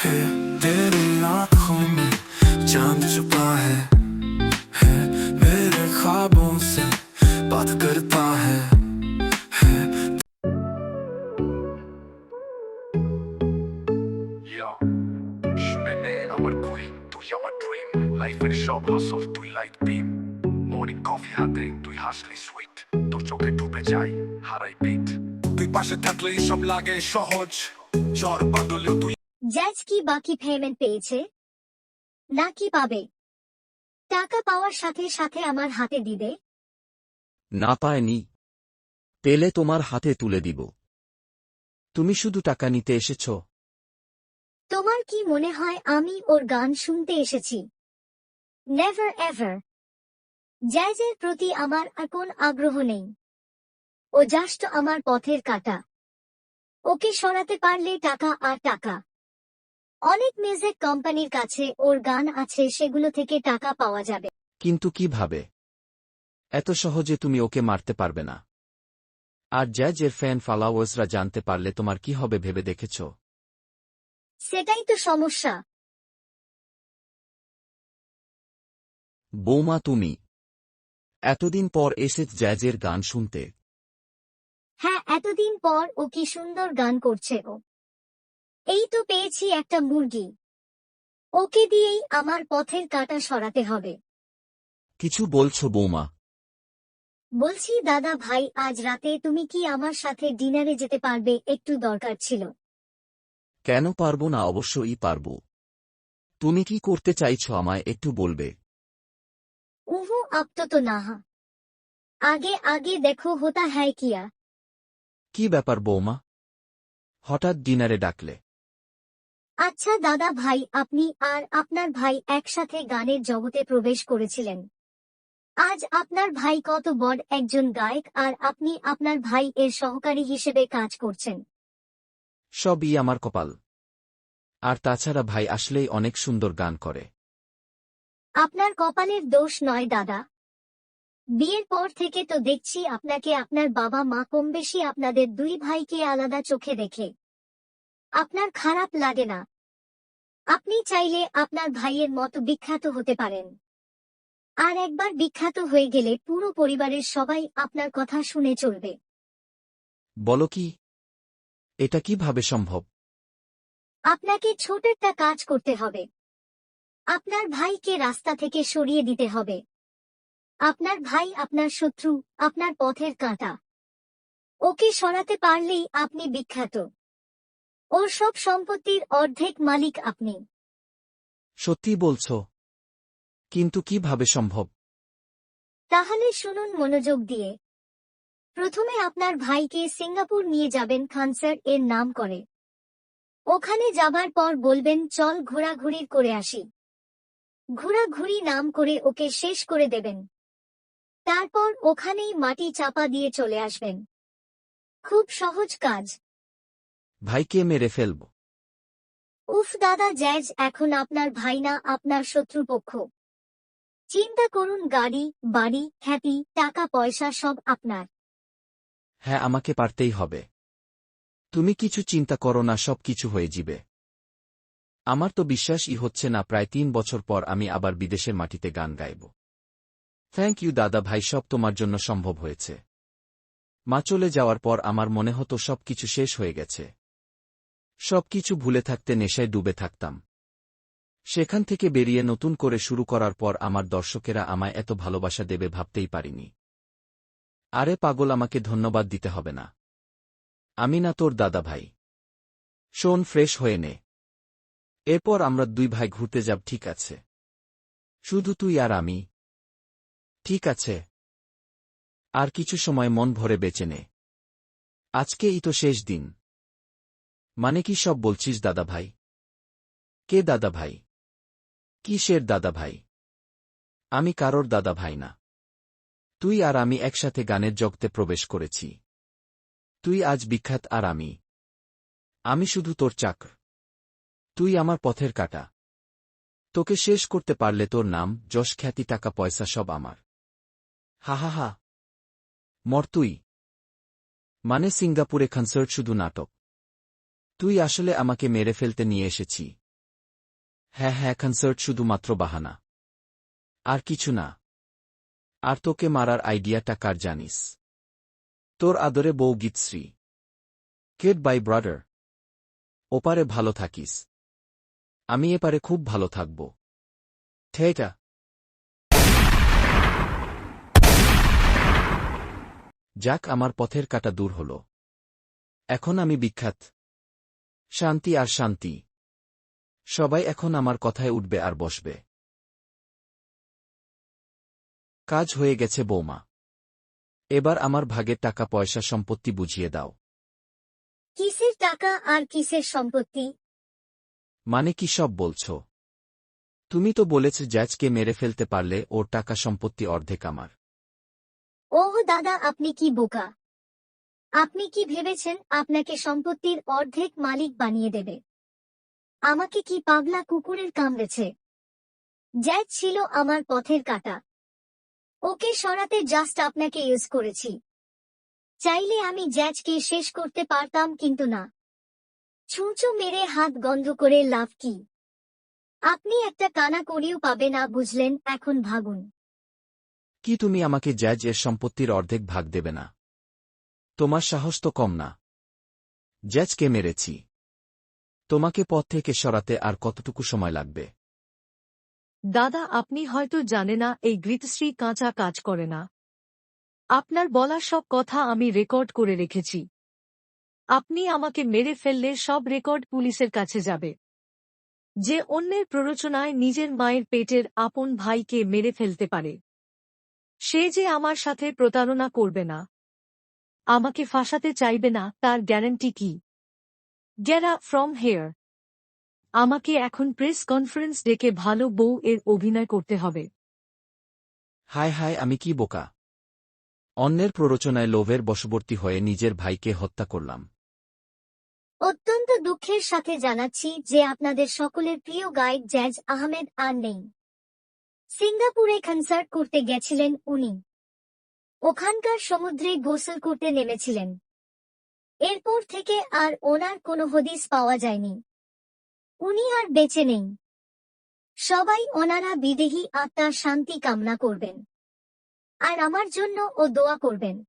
है तेरी आंखों में चांद छुपा है है मेरे ख्वाबों से बात करता है है Yo, spinning আমার queen, তুই আমার dream লাইফের সব হাসল তুই লাইট বিম মর্নিং কফি হাতে তুই হাসলি সুইট তোর চোখে ডুবে যাই হারাই বিট তুই পাশে থাকলে সব লাগে সহজ জ্বর বাদলেও তুই জ্যাজ কি বাকি পেমেন্ট পেয়েছে? নাকি পাবে? টাকা পাওয়ার সাথে সাথে আমার হাতে দিবে? না পায়নি। পেলে তোমার হাতে তুলে দিব। তুমি শুধু টাকা নিতে এসেছ। তোমার কি মনে হয় আমি ওর গান শুনতে এসেছি? নেভার এভার জ্যাজের প্রতি আমার আর কোন আগ্রহ নেই। ও জাস্ট আমার পথের কাটা। ওকে সরাতে পারলে টাকা আর টাকা। অনেক মিউজিক কোম্পানির কাছে ওর গান আছে সেগুলো থেকে টাকা পাওয়া যাবে। কিন্তু কীভাবে? এত সহজে তুমি ওকে মারতে পারবে না। আর জ্যাজের ফ্যান ফলোয়ার্সরা জানতে পারলে তোমার কি হবে ভেবে দেখেছ? সেটাই তো সমস্যা। বৌমা তুমি। এতদিন পর এসে জ্যাজের গান শুনতে। হ্যাঁ এতদিন পর ও কি সুন্দর গান করছে ও। এই তো পেয়েছি একটা মুরগি। ওকে দিয়েই আমার পথের কাটা সরাতে হবে। কিছু বলছো বৌমা? বলছি দাদা ভাই আজ রাতে তুমি কি আমার সাথে ডিনারে যেতে পারবে? একটু দরকার ছিল। কেন পারব না? অবশ্যই পারব। তুমি কি করতে চাইছো আমায় একটু বলবে? উহু আপ তো তো নাহা। আগে আগে দেখো হোতা হ্যায় কিয়া। কি ব্যাপার বৌমা? হঠাৎ ডিনারে ডাকলে। আচ্ছা দাদা ভাই আপনি আর আপনার ভাই একসাথে গানের জগতে প্রবেশ করেছিলেন। আজ আপনার ভাই কত বড় একজন গায়ক আর আপনি আপনার ভাই এর সহকারী হিসেবে কাজ করছেন। সবই আমার কপাল। আর তাছাড়া ভাই আসলেই অনেক সুন্দর গান করে। আপনার কপালের দোষ নয় দাদা। বিয়ের পর থেকে তো দেখছি আপনাকে আপনার বাবা মা কম বেশি আপনাদের দুই ভাইকে আলাদা চোখে দেখে। আপনার খারাপ লাগে না। আপনি চাইলে আপনার ভাইয়ের মতো বিখ্যাত হতে পারেন। আর একবার বিখ্যাত হয়ে গেলে পুরো পরিবারের সবাই আপনার কথা শুনে চলবে। বলো কি? এটা কীভাবে সম্ভব? আপনাকে ছোট একটা কাজ করতে হবে। আপনার ভাইকে রাস্তা থেকে সরিয়ে দিতে হবে। আপনার ভাই আপনার শত্রু আপনার পথের কাঁটা। ওকে সরাতে পারলেই আপনি বিখ্যাত। ওর সব সম্পত্তির অর্ধেক মালিক আপনি। সত্যি বলছো। কিন্তু কীভাবে সম্ভব? তাহলে শুনুন মনোযোগ দিয়ে। প্রথমে আপনার ভাইকে সিঙ্গাপুর নিয়ে যাবেন খানসার এর নাম করে। ওখানে যাবার পর বলবেন চল ঘোরাঘুরির করে আসি। ঘোরাঘুরি নাম করে ওকে শেষ করে দেবেন। তারপর ওখানেই মাটি চাপা দিয়ে চলে আসবেন। খুব সহজ কাজ। ভাইকে মেরে ফেলব। উফ দাদা জ্যাজ এখন আপনার ভাই না আপনার শত্রুপক্ষ। চিন্তা করুন গাড়ি বাড়ি খ্যাতি টাকা পয়সা সব আপনার। হ্যাঁ আমাকে পারতেই হবে। তুমি কিছু চিন্তা করো না সব কিছু হয়ে যাবে। আমার তো বিশ্বাসই হচ্ছে না প্রায় তিন বছর পর আমি আবার বিদেশের মাটিতে গান গাইব। থ্যাংক ইউ দাদা ভাই সব তোমার জন্য সম্ভব হয়েছে। মা চলে যাওয়ার পর আমার মনে হতো সব কিছু শেষ হয়ে গেছে। সব কিছু ভুলে থাকতে নেশায় ডুবে থাকতাম। সেখান থেকে বেরিয়ে নতুন করে শুরু করার পর আমার দর্শকেরা আমায় এত ভালোবাসা দেবে ভাবতেই পারিনি। আরে পাগল, আমাকে ধন্যবাদ দিতে হবে না। আমি না তোর দাদা ভাই। শোন, ফ্রেশ হয়ে নে। এরপর আমরা দুই ভাই ঘুরতে যাব, ঠিক আছে। শুধু তুই আর আমি। ঠিক আছে। আর কিছু সময় মন ভরে বেঁচে নে। আজকেই তো শেষ দিন। মানে কি সব বলছিস দাদা ভাই কে দাদা ভাই কিসের দাদা ভাই আমি কারোর দাদা ভাই না। তুই আর আমি একসাথে গানের জগতে প্রবেশ করেছি। তুই আজ বিখ্যাত আর আমি। আমি শুধু তোর চাকর। তুই আমার পথের কাটা। তোকে শেষ করতে পারলে তোর নাম, যশ, খ্যাতি, টাকা, পয়সা সব আমার। হা হা হা। মর তুই। মানে সিঙ্গাপুরে কনসার্ট শুধু নাটক। তুই আসলে আমাকে মেরে ফেলতে নিয়ে এসেছি। হ্যাঁ হ্যাঁ কনসার্ট শুধুমাত্র বাহানা। আর কিছু না। আর তোকে মারার আইডিয়াটা কার জানিস? তোর আদরে বউ গীতশ্রী কেট বাই ব্রাদার ওপারে ভালো থাকিস। আমি এপারে খুব ভালো থাকব। ঠেটা যাক, আমার পথের কাটা দূর হল। এখন আমি বিখ্যাত। শান্তি আর শান্তি। সবাই এখন আমার কথায় উঠবে আর বসবে। কাজ হয়ে গেছে বৌমা। এবার আমার ভাগের টাকা পয়সা সম্পত্তি বুঝিয়ে দাও। কিসের টাকা আর কিসের সম্পত্তি? মানে কি সব বলছ? তুমি তো বলেছ জ্যাজকে মেরে ফেলতে পারলে ওর টাকা সম্পত্তি অর্ধেক আমার। ওহ দাদা আপনি কি বোকা? আপনি কি ভেবেছেন আপনাকে সম্পত্তির অর্ধেক মালিক বানিয়ে দেবে? আমাকে কি পাগলা কুকুরের কামড়েছে? জ্যাজ ছিল আমার পথের কাটা। ওকে সরাতে জাস্ট আপনাকে ইউজ করেছি। চাইলে আমি জ্যাজকে শেষ করতে পারতাম কিন্তু না। ছুঁচো মেরে হাত গন্ধ করে লাভ কি? আপনি একটা কানা করিও পাবে না বুঝলেন, এখন ভাগুন। কি তুমি আমাকে জ্যাজ এর সম্পত্তির অর্ধেক ভাগ দেবে না? তোমার সাহস তো কম না। জ্যাজকে মেরেছি। তোমাকে পথ থেকে সরাতে আর কতটুকু সময় লাগবে? দাদা, আপনি হয়তো জানে না, এই গৃতশ্রী কাঁচা কাজ করে না। আপনার বলা সব কথা আমি রেকর্ড করে রেখেছি। আপনি আমাকে মেরে ফেললে সব রেকর্ড পুলিশের কাছে যাবে। যে অন্যের প্ররোচনায় নিজের মায়ের পেটের আপন ভাইকে মেরে ফেলতে পারে। সে যে আমার সাথে প্রতারণা করবে না। আমাকে ফাঁসাতে চাইবে না তার গ্যারান্টি কি? গেরা ফ্রম হেয়ার আমাকে এখন প্রেস কনফারেন্স ডেকে ভালো বউ এর অভিনয় করতে হবে। হায় হায় আমি কি বোকা? অন্যের প্ররোচনায় লোভের বশবর্তী হয়ে নিজের ভাইকে হত্যা করলাম। অত্যন্ত দুঃখের সাথে জানাচ্ছি যে আপনাদের সকলের প্রিয় গাইড জ্যাজ আহমেদ আর নেই। সিঙ্গাপুরে কনসার্ট করতে গেছিলেন উনি। ওখানকার সমুদ্রে গোসল করতে নেমেছিলেন। এরপর থেকে আর ওনার কোনো হদিস পাওয়া যায়নি। উনি আর বেঁচে নেই। সবাই ওনারা বিদেহী আত্মার শান্তি কামনা করবেন। আর আমার জন্য ও দোয়া করবেন।